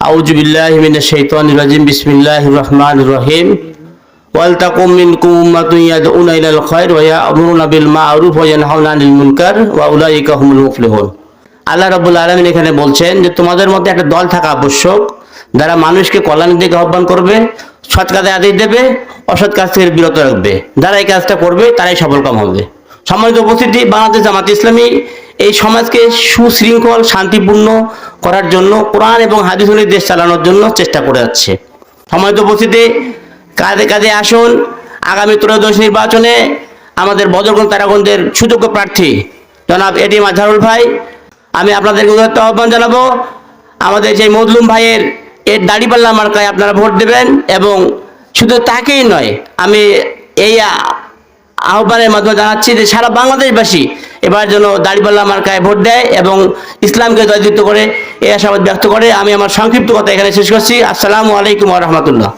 أعوذ بالله من الشيطان الرجيم بسم الله الرحمن الرحيم ولتقم منكم أمة يدعون إلى الخير ويأمرون بالمعروف وينهون عن المنكر وأولئك هم المفلحون আল্লাহ রাব্বুল আলামিন এখানে বলছেন যে তোমাদের মধ্যে একটা দল থাকা আবশ্যক যারা মানুষকে কল্যাণের দিকে আহ্বান করবে সৎ কাজে আদেশ দেবে অসৎ কাজ থেকে বিরত রাখবে যারা এই কাজটা করবে তারাই সফলকাম হবে সম্মানিত উপস্থিতি, বাংলাদেশ জামাত ইসলামী এই সমাজকে সুশৃঙ্খল, শান্তিপূর্ণ করার জন্য, কোরআন এবং হাদিস দেশ চালানোর জন্য চেষ্টা করে যাচ্ছে। সম্মানিত উপস্থিতি কাজে কাজে আসুন, আগামী ত্রয়োদশ নির্বাচনে আমাদের বদরগঞ্জ তারাগঞ্জের সুযোগ্য প্রার্থী জনাব এটি মাঝারুল ভাই, আমি আপনাদেরকে আহ্বান জানাব, আমাদের যে মজলুম ভাইয়ের এর দাড়িপাল্লা মার্কায় আপনারা ভোট দেবেন এবং শুধু তাকেই নয়, আমি এই আহ্বানের মাধ্যমে জানাচ্ছি যে সারা বাংলাদেশবাসী এবার যেন দাড়িপাল্লা মার্কায় ভোট দেয় এবং ইসলামকে জয়যুক্ত করে এ আশাবাদ ব্যক্ত করে আমি আমার সংক্ষিপ্ত কথা এখানে শেষ করছি। আসসালামু আলাইকুম রহমতুল্লাহ।